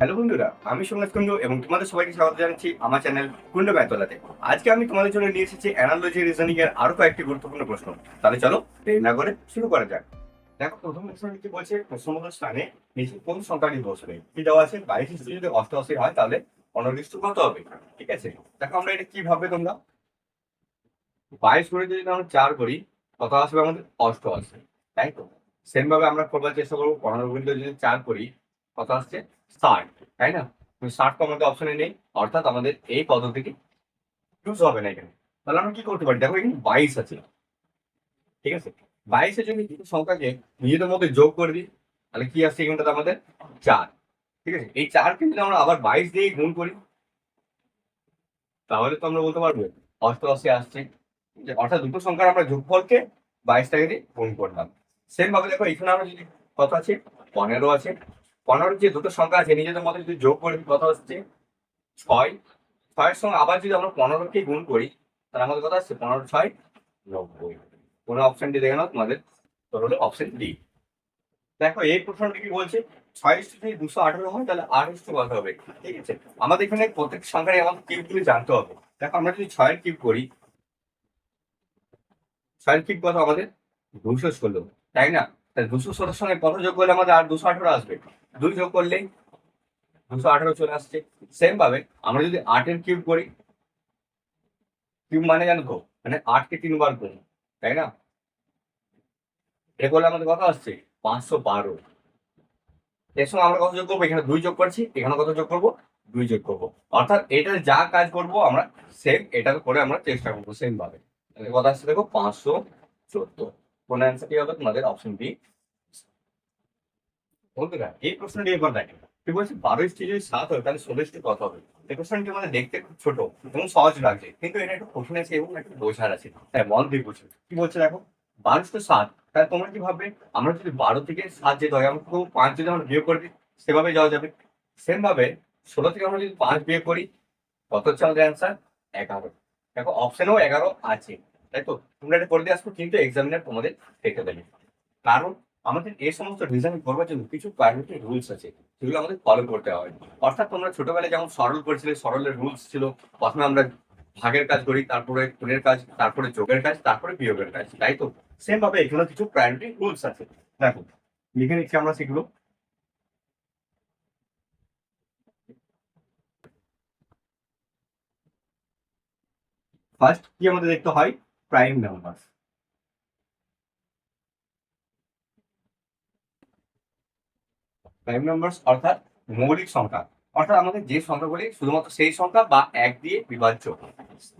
Hello বন্ধুরা, আমি সোমনাথ কুন্ডু এবং তোমাদের সবাইকে স্বাগত জানাচ্ছি আমার চ্যানেল কুন্ডু ব্যাতলাতে। আজকে আমি তোমাদের জন্য নিয়ে এসেছি অ্যানালজি রিজনিং এর আরও কয়েকটি গুরুত্বপূর্ণ প্রশ্ন। তাহলে চলো না করে শুরু করা যাক। দেখো, প্রথম প্রশ্নটি কি বলছে? প্রশ্নমত স্থানে নিচে কোন সংখ্যাটি বসবে কি দেওয়া আছে? বাইশ ইস্টু যদি অষ্টআশি হয়, তাহলে ইস্টু কত হবে? ঠিক আছে? দেখো, আমরা এটা কি ভাববে তোমরা বাইশ করে যদি আমরা চার করি, কত আসবে আমাদের? অষ্টআশি। তাই তো? সেম ভাবে আমরা করবার চেষ্টা করব। পনেরো গুণিত যদি চার করি, কত আসছে? ষাট তাই না? ষাট তো আমাদের অপশনে নেই, অর্থাৎ আমাদের এই পদ্ধতিটি ইউজ হবে না এখানে। তাহলে আমরা কি করতে পারি? দেখো এখানে বাইশ আছে। ঠিক আছে? বাইশের জন্য দুটো সংখ্যাকে নিজেদের মধ্যে যোগ করে দিই, তাহলে কি আসছে এখানটাতে আমাদের? চার। ঠিক আছে? এই চারকে যদি আমরা আবার বাইশ দিয়ে গুণ করি, তাহলে তো আমরা বলতে পারব, অষ্টআশি আসছে। অর্থাৎ দুটো সংখ্যার আমরা যোগফলকে বাইশটাকে দিয়ে গুণ করলাম। সেম ভাবে দেখো, এখানে আমরা যদি কত আছে? পনেরো আছে। পনেরো যে দুটো সংখ্যা আছে, নিজেদের মধ্যে যদি যোগ করে কত হচ্ছে ছয়। ছয়ের সঙ্গে আবার যদি আমরা পনেরোকে গুণ করি, তাহলে আমাদের কথা আসছে পনেরো, ছয়, নব্বই। কোনো অপশনটি দেখে নাও তোমাদের তোর হলো অপশন ডি দেখো, এই প্রশ্নটি কি বলছে? ছয় ইস্টু যদি দুশো আঠারো হয়, তাহলে আট ইস্টু কত হবে? ঠিক আছে? আমাদের এখানে প্রত্যেক সংখ্যায় আমাদের কিউবগুলি জানতে হবে। দেখো, আমরা যদি ছয়ের কিউব করি, ছয়ের কিউব কত আমাদের? দুশো ষোলো, তাই না? দুশো ষোলোর সঙ্গে কত যোগ করলে আমাদের আর দুশো আঠারো আসবে? দুই যোগ করলেই দুশো আঠারো চলে আসছে। সেম ভাবে আমরা যদি আটের কিউব করি কিউব মানে জানো তো মানে আটকে তিনবার গুণ তাই না? এ করলে আমাদের কত আসছে পাঁচশো বারো। এর সঙ্গে আমরা কত যোগ করব? এখানে দুই যোগ করছি, এখানে কত যোগ করব? দুই যোগ করব। অর্থাৎ এটা যা কাজ করব আমরা সেম এটা করে আমরা চেষ্টা করব সেম ভাবে। কত আসছে দেখো পাঁচশো চোদ্দ। কোন অ্যান্সারটি হবে তোমাদের অপশন বি বন্ধুরা এই প্রশ্নটি এবার দেখেন তুই বলছিস বারো ইস্টি যদি সাত হয়, তাহলে ষোলো ইস্টি কত হবে? এই প্রশ্নটি আমাদের দেখতে খুব ছোট এবং সহজ লাগছে, কিন্তু এটা একটু কঠিন আছে এবং একটু বোঝার আছে। হ্যাঁ মন দিয়ে বুঝবে কি বলছে দেখো? বারো তো সাত, তাহলে তোমরা কি ভাববে? আমরা যদি বারো থেকে সাত যেতে হয়, আমরা তো পাঁচ যদি আমরা বিয়োগ করে দিই সেভাবে যাওয়া যাবে। সেম ভাবে ষোলো থেকে আমরা যদি পাঁচ বিয়োগ করি, কত আমাদের অ্যান্সার এগারো। দেখো অপশনেও এগারো আছে। তাই তো? তোমরা এটা করে দিয়ে আসব কিন্তু এক্সামিনার তোমাদের দেখে দেবে। কারণ আমাদের এই সমস্ত ডিজাইন করবার জন্য কিছু প্রায়োরিটি রুলস আছে যেগুলো আমাদের ফলো করতে হয়। অর্থাৎ তোমরা ছোটবেলায় যেমন সরল করেছিলে, সরলের রুলস ছিল, প্রথমে আমরা ভাগের কাজ করি, তারপরে গুণের কাজ, তারপরে যোগের কাজ, তারপরে বিয়োগের কাজ, তাই তো? সেম ভাবে এখানে কিছু প্রায়োরিটি রুলস আছে। দেখো, লিখে নিচ্ছি আমরা সেগুলো। ফার্স্ট কি আমাদের দেখতে হয়? প্রাইম নাম্বার প্রাইম নাম্বার অর্থাৎ মৌলিক সংখ্যা। অর্থাৎ আমাদের যে সংখ্যাগুলি শুধুমাত্র সেই সংখ্যা বা এক দিয়ে বিভাজ্য।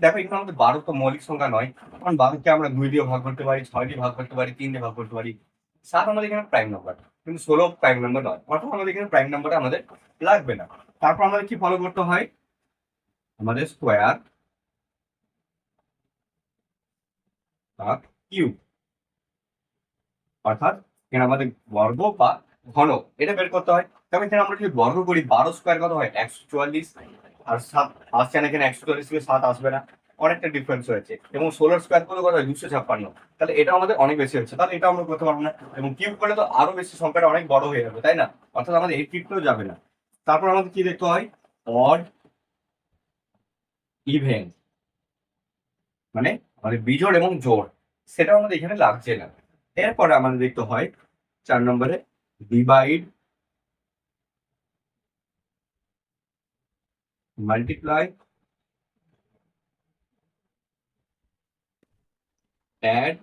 দেখো, এখানে আমাদের বারো তো মৌলিক সংখ্যা নয়। কারণ বারোকে আমরা দুই দিয়ে ভাগ করতে পারি, ছয় দিয়ে ভাগ করতে পারি, তিন দিয়ে ভাগ করতে পারি। সাত আমাদের এখানে প্রাইম নাম্বার কিন্তু ষোলো প্রাইম নাম্বার নয়। অর্থাৎ আমাদের এখানে প্রাইম নাম্বারটা আমাদের লাগবে না। তারপর আমাদের কি ফলো করতে হয়? আমাদের স্কোয়ার কিউব। অর্থাৎ এখানে আমাদের বর্গ বা ঘন, এটা বের করতে হয়। তবে এখানে আমরা যদি বর্গ করি, বারো স্কোয়ার কত হয়? একশো চুয়াল্লিশ। আর সাত আসছে না এখানে একশো চুয়াল্লিশ থেকে সাত আসবে না? অনেকটা ডিফারেন্স হয়েছে। এবং ষোলোর স্কোয়ার করলে কত হয়? দুশো ছাপ্পান্ন। তাহলে এটা আমাদের অনেক বেশি হচ্ছে তাহলে এটা আমরা করতে পারব না। এবং কিউব করলে তো আরও বেশি সংখ্যাটা অনেক বড় হয়ে যাবে, তাই না? অর্থাৎ আমাদের এই কিউবটাও যাবে না। তারপর আমাদের কি দেখতে হয়? অড ইভেন মানে আমাদের বিজোড় এবং জোর সেটাও আমাদের এখানে লাগছে না। এরপরে আমাদের দেখতে হয়, চার নম্বরে divide multiply add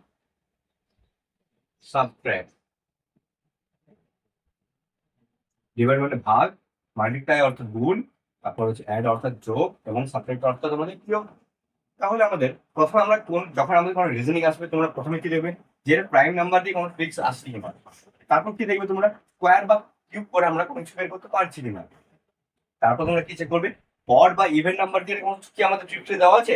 subtract divide মানে ভাগ মাল্টিপ্লাই অর্থাৎ গুণ, তারপর হচ্ছে অ্যাড অর্থাৎ যোগ এবং সাবট্রাক্ট অর্থাৎ আমাদের বিয়োগ তাহলে আমাদের প্রথমে আমরা কোন, যখন আমাদের কোনো রিজনিং আসবে, তোমরা প্রথমে কি দেখবে? যে প্রাইম নাম্বার দিয়ে কোনো ফিক্স আসছে কিনা। তারপর কি দেখবে তোমরা? স্কোয়ার বা কিউব করে আমরা কোনো কিছু বের করতে পারছি কিনা। তারপর তোমরা কি চেক করবে? অড বা ইভেন নাম্বার দিয়ে কোনো কি আমাদের ট্রিপসে দেওয়া আছে?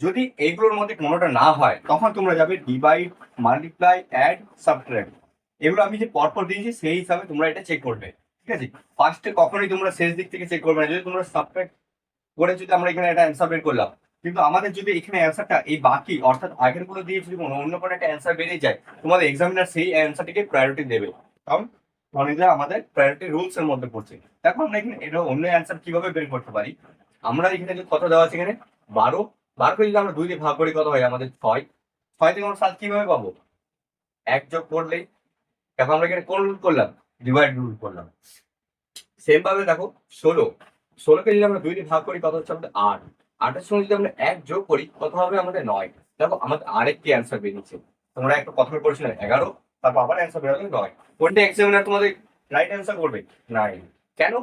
যদি এইগুলোর মধ্যে কোনোটা না হয়, তখন তোমরা যাবে ডিভাইড মাল্টিপ্লাই অ্যাড সাবট্রাক্ট এগুলো আমি যে পরপর দিয়েছি, সেই হিসাবে তোমরা এটা চেক করবে। ঠিক আছে? ফার্স্টে কখনোই তোমরা শেষ দিক থেকে চেক করবে না। যদি তোমরা সাবট্রাক্ট করে যদি আমরা এখানে একটা অ্যান্সার বের করলাম কিন্তু আমাদের যদি এখানে অ্যান্সারটা এই বাকি, অর্থাৎ আগেরগুলো দিয়ে যদি অন্য কোনো একটা অ্যান্সার বেরিয়ে যায়, তোমাদের এক্সামিনার সেই অ্যান্সারটিকে প্রায়োরিটি দেবে। কারণ অনেকটা আমাদের প্রায়োরিটি রুলস এর মধ্যে পড়ছে। দেখো আমরা এখানে এটা অন্য অ্যান্সার কীভাবে বের করতে পারি? আমরা এখানে যে কত দেওয়া আছে এখানে? বারো। বারোকে যদি আমরা দুই দিয়ে ভাগ করি, কত হয় আমাদের ছয়? ছয় থেকে আমরা সাত কীভাবে পাবো? এক যোগ করলেই দেখো আমরা এখানে কোন রুল করলাম? ডিভাইড রুল করলাম। সেম ভাবে দেখো, ষোলো। ষোলোকে যদি আমরা দুই দিয়ে ভাগ করি, কত হচ্ছে? আমাদের আট। আটের সঙ্গে যদি আমরা এক যোগ করি, কত হবে আমাদের নয়? দেখো, আমাদের আরেকটি অ্যান্সার বেরিয়েছে। তোমরা একটা প্রথমে পড়ছিলে? এগারো। তারপর আবার অ্যান্সার বেরোলো নয়। কোনটা এক্সামিনার তোমাদের রাইট অ্যান্সার করবে? নাই কেন?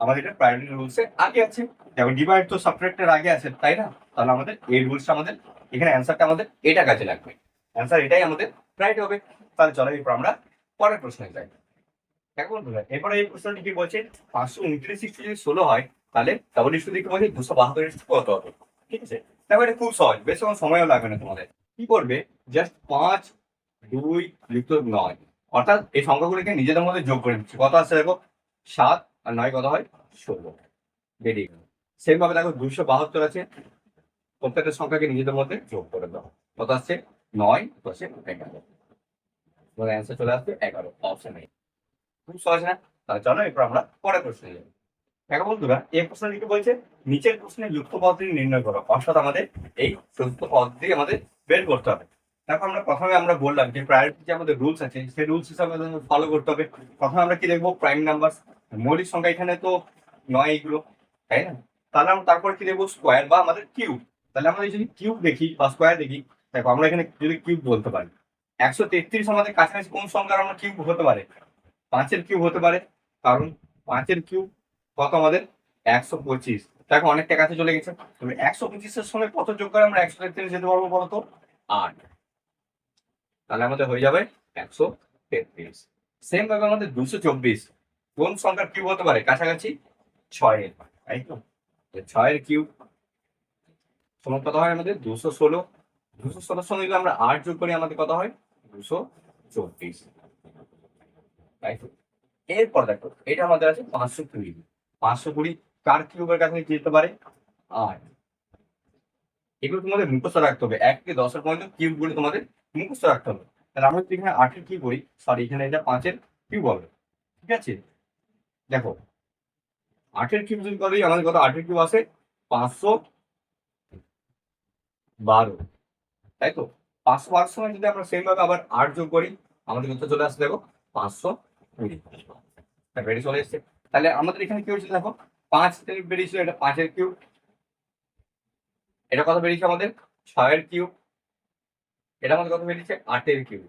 আমাদের এটা প্রায়োরিটি রুলসে আগে আছে। যেমন ডিভাইড তো সাবট্রাক্টের আগে আছে, তাই না? তাহলে আমাদের এই রুলসটা আমাদের, এখানে অ্যান্সারটা আমাদের এটা কাজে লাগবে। অ্যান্সার এটাই আমাদের রাইট হবে। তাহলে চলো, এরপর আমরা পরের প্রশ্নে যাই। বন্ধুরা, এরপরে এই প্রশ্নটি কি বলছে? পাঁচশো উনত্রিশ যদি ষোলো হয়। তাহলে ডাবল ইস্টু দিকে বলছে দুশো বাহাত্তর কত হবে, ঠিক আছে? দেখো এটা খুব সহজ, বেশ কোনো সময়ও লাগবে না তোমাদের। কি করবে? জাস্ট পাঁচ, দুই, লিখত নয়। অর্থাৎ এই সংখ্যাগুলিকে নিজেদের মধ্যে যোগ করে নিচ্ছে। কত আসছে দেখো? সাত আর নয় কত হয়? ষোলো। বেরিয়ে গেল। সেম ভাবে দেখো দুশো বাহাত্তর আছে। প্রত্যেকটা সংখ্যাকে নিজেদের মধ্যে যোগ করে দাও। কত আসছে? নয় দশে এগারো। তোমার অ্যান্সার চলে আসবে এগারো। অপশন খুব সহজ না? তাহলে চলো এরপর আমরা পরের প্রশ্নে যাই। দেখো বন্ধুরা, এই প্রশ্নটি কি বলছে? নিচের প্রশ্নে যুক্ত পদ্ধতি নির্ণয় করো। অর্থাৎ আমাদের এই যুক্ত পদ্ধতি আমাদের বের করতে হবে। দেখো আমরা প্রথমে আমরা বললাম যে প্রায়োরিটি যে আমাদের রুলস আছে সেই রুলস হিসাবে ফলো করতে হবে। প্রথমে আমরা কি দেখব? প্রাইম নাম্বার মৌলিক সংখ্যা এখানে তো নয় এগুলো, তাই না? তাহলে আমরা তারপর কি দেখব? স্কোয়ার বা আমাদের কিউব তাহলে আমরা যদি কিউব দেখি বা স্কোয়ার দেখি, দেখো আমরা এখানে যদি কিউব বলতে পারি, একশো তেত্রিশ আমাদের কাছাকাছি কোন সংখ্যার আমরা কিউব হতে পারে? পাঁচের কিউব হতে পারে, কারণ পাঁচের কিউব কত আমাদের? একশো পঁচিশ। দেখো অনেকটা কাছে চলে গেছে। তবে একশো পঁচিশের সঙ্গে কত যোগ করে আমরা একশো তেত্রিশ যেতে পারব বলতো আট। তাহলে আমাদের হয়ে যাবে একশো তেত্রিশ। সেম ভাবে আমাদের দুশো চব্বিশ। কোন সংখ্যার কিউব হতে পারে? কাছাকাছি ছয়ের। তাই তো? ছয়ের কিউব সমান কত হয় আমাদের? দুশো ষোলো। দুশো ষোলোর সঙ্গে আমরা আট যোগ করি, আমাদের কত হয়? দুশো চব্বিশ। তাই তো? এরপর দেখো, এটা আমাদের আছে পাঁচশো কুড়ি। পাঁচশো কুড়ি কার কিউবের কাছে যেতে পারে? আট এগুলো তোমাদের মুখস্থ রাখতে হবে। এক থেকে দশের পর্যন্ত কিউবগুলো তোমাদের মুখস্থ রাখতে হবে। তাহলে আমরা এখানে আটের কি করি? সরি এখানে এটা পাঁচের কিউব হবে। ঠিক আছে? দেখো, আটের কিউব যদি করি, আমাদের কত? আটের কিউব আসে পাঁচশো বারো। তাই তো? পাঁচশো বারোর সময় যদি আমরা সেম ভাবে আবার আট যোগ করি, আমাদের কত চলে আসছে দেখো, পাঁচশো কুড়ি। চলে এসছে। তাহলে আমাদের এখানে কি হয়েছে দেখো? পাঁচ বেরিয়েছিল এটা পাঁচের কিউব এটা কত বেরিয়েছে আমাদের? ছয়ের কিউব এটা আমাদের কত বেরিয়েছে? আটের কিউব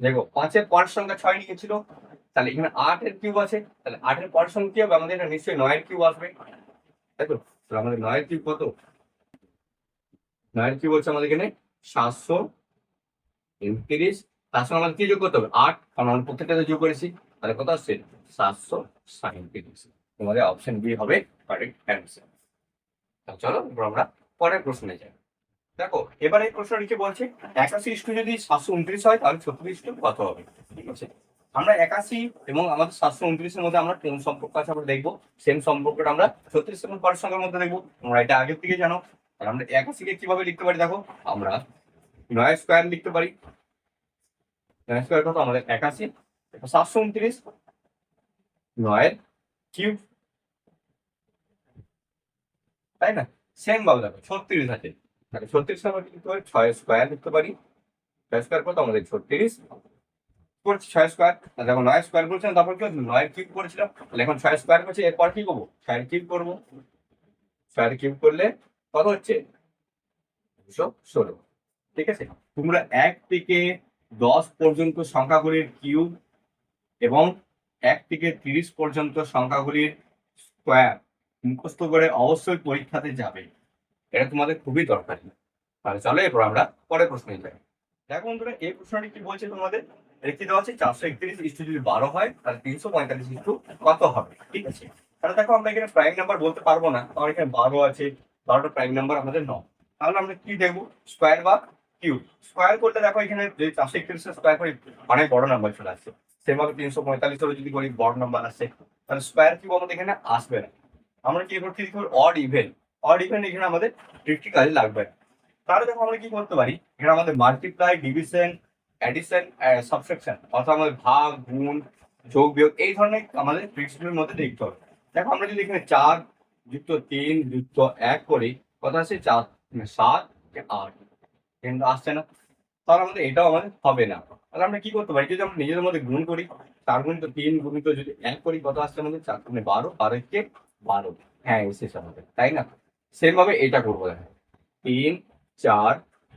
দেখো, পাঁচের পরের সংখ্যা ছয় নিয়েছিল। তাহলে এখানে আটের কিউব আছে। তাহলে আটের পরের সংখ্যা কি হবে? আমাদের এটা নিশ্চয়ই নয়ের কিউব আসবে। তাই তো তাহলে আমাদের নয়ের কিউব কত? নয়ের কিউব হচ্ছে আমাদের এখানে সাতশো উনত্রিশ তার সঙ্গে আমাদের কি যোগ করতে হবে? আট। কারণ আমরা প্রত্যেকটাতে যোগ করেছি। তাহলে কত আসছে? সাতশো সাঁত্রিশ তোমাদের অপশন বি হবে কারেক্ট অ্যান্সার চলো আমরা পরের প্রশ্নে যাই। দেখো, এবার এই প্রশ্নটি কি বলছে? একাশি ইস্টু যদি সাতশো উনত্রিশ হয়, তাহলে ছত্রিশ ইস্টু কত হবে? ঠিক আছে? আমরা একাশি এবং আমাদের সাতশো উনত্রিশের মধ্যে আমরা কোন সম্পর্ক আছে, আমরা দেখব। সেম সম্পর্কটা আমরা ছত্রিশ এবং পরের সঙ্গের মধ্যে দেখব। তোমরা এটা আগের থেকে জানো। আমরা একাশিকে কীভাবে লিখতে পারি দেখো? আমরা নয় স্কোয়ার লিখতে পারি। নয় স্কোয়ার কত? আমাদের একাশি। সাতশো উনত্রিশ নয়ের কিউব তাই না সেম ভাবে দেখো ছত্রিশ আছে তাহলে ছত্রিশ আমরা কি লিখতে পারি ছয় স্কোয়ার লিখতে পারি ছয় স্কোয়ার কত আমাদের ছত্রিশ করছি ছয় স্কোয়ার দেখো নয় স্কোয়ার করেছিলাম তারপর কি হচ্ছে নয় কিউব করেছিলাম তাহলে এখন ছয় স্কোয়ার করছি এরপর কি করব ছয়ের কিউব করব ছয়ের কিউব করলে কত হচ্ছে দুশো ষোলো ঠিক আছে তোমরা এক থেকে দশ পর্যন্ত সংখ্যাগুলির কিউব এবং এক থেকে তিরিশ পর্যন্ত সংখ্যাগুলির স্কোয়ার মুখস্থ করে অবশ্যই পরীক্ষাতে যাবে। এটা তোমাদের খুবই দরকারি। তাহলে চলো এরপর আমরা পরের প্রশ্নে যাই। দেখো বন্ধুরা, এই প্রশ্নটি কি বলছে তোমাদের? লিখতে দেওয়া আছে? চারশো একত্রিশ ইস্টু যদি বারো হয়, তাহলে তিনশো পঁয়তাল্লিশ ইস্টু কত হবে? ঠিক আছে? তাহলে দেখো আমরা এখানে প্রাইম নাম্বার বলতে পারব না। কারণ এখানে বারো আছে, বারোটা প্রাইম নাম্বার আমাদের ন। তাহলে আমরা কি দেখব? স্কোয়ার বা কিউব স্কোয়ার করতে দেখো এখানে যে চারশো একত্রিশটা স্কোয়ার করে অনেক বড় নাম্বার চলে আসছে। সেভাবে তিনশো পঁয়তাল্লিশেরও যদি করি বড় নাম্বার আসছে তাহলে স্কোয়ার কিউব আমাদের এখানে আসবে না। আমরা কি করতে কি অড ইভেন অড ইভেন এখানে আমাদের ফিফটি কাজে লাগবে তাহলে দেখো আমরা কি করতে পারি? এখানে আমাদের মাল্টিপ্লাই ডিভিশন অ্যাডিশন সাবসেকশন অর্থাৎ আমাদের ভাগ, গুণ, যোগ, বিয়োগ, এই ধরনের আমাদের প্রিন্সিপালের মধ্যে দেখতে হবে। দেখো, আমরা যদি এখানে চার যুক্ত তিন যুক্ত এক করি, কত আছে চার মানে সাত, আট। কিন্তু আসছে না। তাহলে আমাদের এটাও আমাদের হবে না। তাহলে আমরা কি করতে পারি? যদি আমরা নিজেদের মধ্যে গুণ করি চার গুণিত তিন গুণিত যদি এক করি, কত আসছে আমাদের? চার গুণে বারো বারো কে বারো। হ্যাঁ শেষ হবে তাই না? সেম ভাবে এটা করব দেখো। তিন, চার,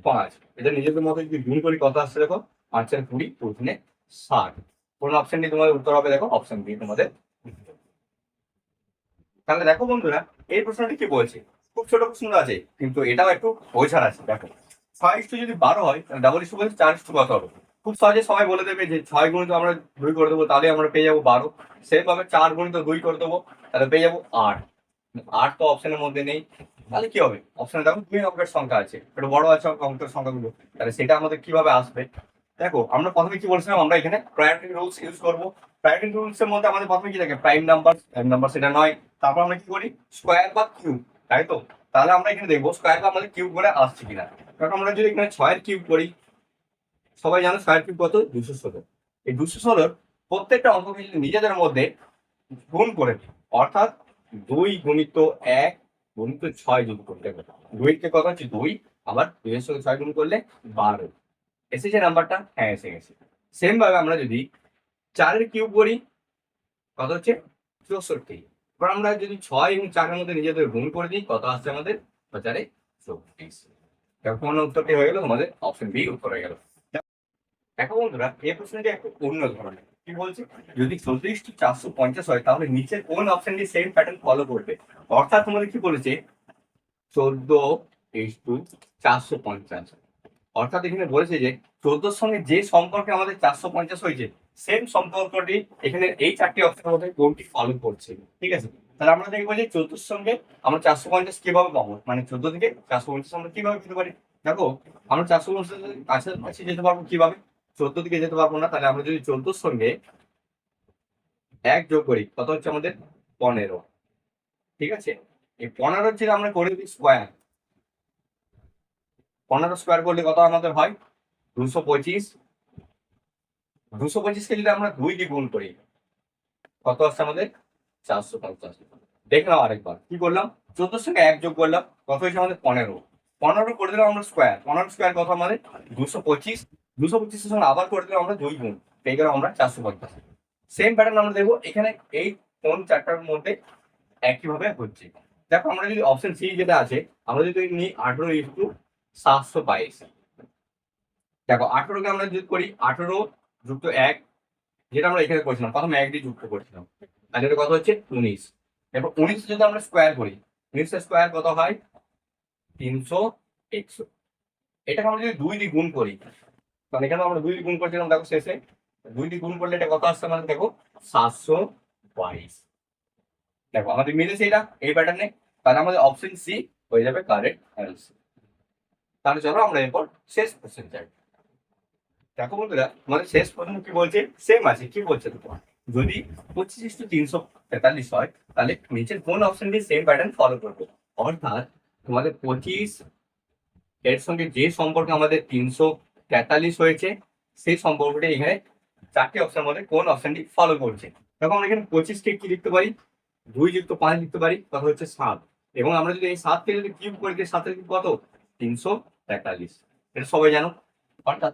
পাঁচ। এটা নিজেদের মধ্যে যদি গুণ করি, কত আসছে দেখো? পাঁচ, চার, কুড়ি, প্রথমে ষাট। কোন অপশন দিয়ে তোমাদের উত্তর হবে দেখো অপশন বি তোমাদের। তাহলে দেখো বন্ধুরা, এই প্রশ্নটি কি বলছে? খুব ছোট প্রশ্ন আছে, কিন্তু এটাও একটু বোঝার আছে, দেখো। ছয় ইস্টু যদি বারো হয়, তাহলে ডাবল ইস্টু বলছে, চার ইস্টু কত হবে? খুব সহজে সবাই বলে দেবে যে ছয় গুণিত আমরা দুই করে দেবো, তাহলে আমরা পেয়ে যাব বারো। সেম ভাবে চার গুণিত দুই করে দেবো, তাহলে পেয়ে যাব আট। আট তো অপশনের মধ্যে নেই। তাহলে কি হবে? অপশনে দেখো দুই অঙ্কের সংখ্যা আছে, একটু বড় আছে অঙ্কের সংখ্যাগুলো, তাহলে সেটা আমাদের কীভাবে আসবে? দেখো, আমরা প্রথমে কি বলছিলাম, আমরা এখানে প্রায়োরিটি রুলস ইউজ করব। প্রায়োরিটি রুলস এর মধ্যে আমাদের প্রথমে কি থাকে প্রাইম নাম্বার প্রাইম নাম্বার সেটা নয়। তারপর আমরা কি করি? স্কোয়ার বা কিউব তাই তো? তাহলে আমরা এখানে দেখব স্কোয়ার বা আমাদের কিউব করে আসছে কিনা। কারণ আমরা যদি এখানে ছয়ের কিউব করি সবাই জানো ছয়ের কিউব কত? দুশো ষোলো। এই দুশো ষোলোর প্রত্যেকটা অঙ্ককে যদি নিজেদের মধ্যে গুণ করে অর্থাৎ দুই গুণিত এক গুণিত ছয় যোগ করতে হবে দুইকে কত হচ্ছে দুই? আবার দুইয়ের সঙ্গে ছয় গুণ করলে বারো। এসেছে নাম্বারটা? হ্যাঁ এসে গেছে। সেম ভাবে আমরা যদি চারের কিউব করি, কত হচ্ছে? চৌষট্টি। এবার আমরা যদি ছয় এবং চারের মধ্যে নিজেদের গুণ করে দিই, কত আসছে আমাদের? চারে চব্বিশ। এখন উত্তরটি হয়ে গেল? তোমাদের অপশন বি উত্তর হয়ে গেল। দেখো বন্ধুরা এই প্রশ্নটি একটু অন্য ধরনের। কি বলছে? যদি চল্লিশ টু চারশো পঞ্চাশ হয়, তাহলে নিচের কোন অপশনটি সেম প্যাটার্ন ফলো করবে? অর্থাৎ তোমাদের কি বলেছে? চোদ্দ ইস টু চারশো পঞ্চাশ। অর্থাৎ এখানে বলেছে যে, চোদ্দোর সঙ্গে যে সম্পর্কে আমাদের চারশো পঞ্চাশ হয়েছে সেম সম্পর্কটি এখানে এই চারটি অপশনের মধ্যে কোনটি ফলো করছে? ঠিক আছে? তাহলে আমরা দেখব যে চোদ্দোর সঙ্গে আমরা চারশো পঞ্চাশ কীভাবে পাবো? মানে চোদ্দ থেকে চারশো পঞ্চাশ আমরা কীভাবে পেতে পারি? দেখো, আমরা চারশো পঞ্চাশ কাছাকাছি যেতে পারব কীভাবে? চোদ্দ দিকে যেতে পারব না, তাহলে আমরা যদি চোদ্দোর সঙ্গে এক যোগ করি, কত হচ্ছে আমাদের? পনেরো। ঠিক আছে? এই পনেরোর যদি আমরা করে দিই স্কোয়ার পনেরো স্কোয়ার করলে কত আমাদের হয়? দুশো পঁচিশ। দুশো পঁচিশকে যদি আমরা দুই দিয়ে গুণ করি, কত আসছে আমাদের? চারশো পঞ্চাশ। দেখে নাও আরেকবার, কি করলাম? চোদ্দোর সঙ্গে এক যোগ করলাম, কত হয়েছে আমাদের? পনেরো। পনেরো করে দিলাম আমরা স্কোয়ার পনেরো স্কোয়ার কত আমাদের? দুশো পঁচিশ। দুশো পঁচিশের সঙ্গে আবার করে দিলাম আমরা দুই গুণ পেয়ে গেলাম আমরা চারশো পঞ্চাশ সেম প্যাটার্ন আমরা দেখব। এখানে এই কোন চারটার মধ্যে একইভাবে হচ্ছে। দেখো, আমরা যদি অপশন সি যেটা আছে, আমরা যদি নিই আঠেরো ইস্টু সাতশো বাইশ। দেখো, আঠেরোকে আমরা যদি করি, আঠেরো যুক্ত এক, যেটা আমরা এখানে করেছিলাম, প্রথমে এক দিয়ে যুক্ত করেছিলাম। আর এটা কত হচ্ছে? উনিশ। এরপর উনিশ যদি আমরা স্কোয়ার করি উনিশের স্কোয়ার কত হয়? তিনশো একশো এটাকে আমরা যদি দুই দিয়ে গুণ করি কারণ এখানে আমরা দুই দিয়ে গুণ করছিলাম, দেখো শেষে। দুই দিয়ে গুণ করলে এটা কত আসছে আমাদের দেখো, সাতশো বাইশ। দেখো, আমাদের মিলেছে এটা, এই প্যাটার্নে তাহলে আমাদের অপশন সি হয়ে যাবে কারেক্ট অ্যান্সার তাহলে চলো আমরা এরপর শেষ কোশ্চেন যাই দেখো বন্ধুরা আমাদের শেষ প্রশ্ন কি বলছে? সেম আছে, কি বলছে তোমার যদি পঁচিশ টু তিনশো তেতাল্লিশ হয়, তাহলে নিচের কোন অপশনটি সেম প্যাটার্ন ফলো করবে? অর্থাৎ তোমাদের পঁচিশ এর সঙ্গে যে সম্পর্ক আমাদের তিনশো তেতাল্লিশ হয়েছে, সেই সম্পর্কটি এখানে চারটি অপশনের মধ্যে কোন অপশনটি ফলো করছে। দেখো আমরা এখানে পঁচিশকে কি লিখতে পারি? দুই যুক্ত পাঁচ লিখতে পারি কথা হচ্ছে সাত। এবং আমরা যদি এই সাতকে যদি কিউব করে দিই সাতের কত? তিনশো তেতাল্লিশ। এটা সবাই জানো? অর্থাৎ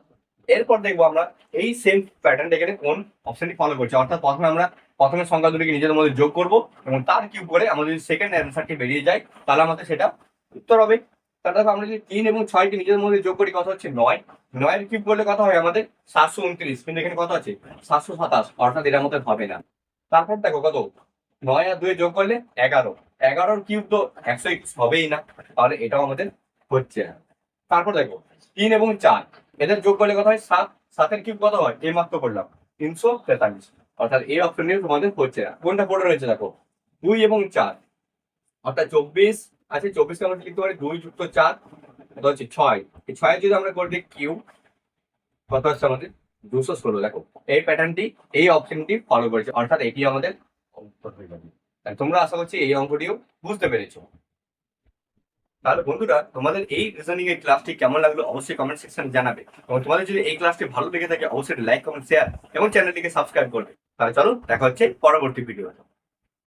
এরপর দেখব আমরা এই সেম প্যাটার্নটা এখানে কোন অপশনটি ফলো করছে। অর্থাৎ প্রথমে আমরা প্রথমে সংখ্যা দুটিকে নিজেদের মধ্যে যোগ করব এবং তার কিউব করে আমরা যদি সেকেন্ড অ্যান্সারটি বেরিয়ে যায়, তাহলে আমাদের সেটা উত্তর হবে। দেখো আমরা যদি তিন এবং ছয়কে নিজেদের মধ্যে যোগ করি কত হচ্ছে নয়। নয়ের কিউব করলে কত হয় আমাদের সাতশো উনত্রিশ। কিন্তু এখানে কত আছে সাতশো সাতাশ, অর্থাৎ এটার মধ্যে হবে না। তারপর দেখো কত? নয় আর দুই যোগ করলে এগারো। এগারোর কিউব তো একশো একুশ হবেই না, তাহলে এটাও আমাদের হচ্ছে না। তারপর দেখো, তিন এবং চার, এদের যোগ করলে কত হয় সাত। সাতের কিউব কত হয়? এই মাত্র করলাম। তিনশো তেতাল্লিশ। অর্থাৎ এই অপশন তোমাদের হচ্ছে না। কোনটা পড়ে রয়েছে দেখো? দুই এবং চার। অর্থাৎ চব্বিশ আছে চব্বিশকে আমরা লিখতে পারি, দুই যুক্ত চার হচ্ছে ছয়। এই ছয় যদি আমরা করে দিই কিউ, কত হচ্ছে আমাদের? দুশো ষোলো, দেখো। এই প্যাটার্নটি এই অপশনটি ফলো করেছে। অর্থাৎ এটি আমাদের তোমরা আশা করছি এই অঙ্কটিও বুঝতে পেরেছ। তাহলে বন্ধুরা, তোমাদের এই রিজনিং এর ক্লাসটি কেমন লাগল অবশ্যই কমেন্ট সেকশনে জানাবে। এবং তোমাদের যদি এই ক্লাসটি ভালো লেগে থাকে, অবশ্যই লাইক কমেন্ট শেয়ার এবং চ্যানেলটিকে সাবস্ক্রাইব করবে। তাহলে চলো, দেখা হচ্ছে পরবর্তী ভিডিও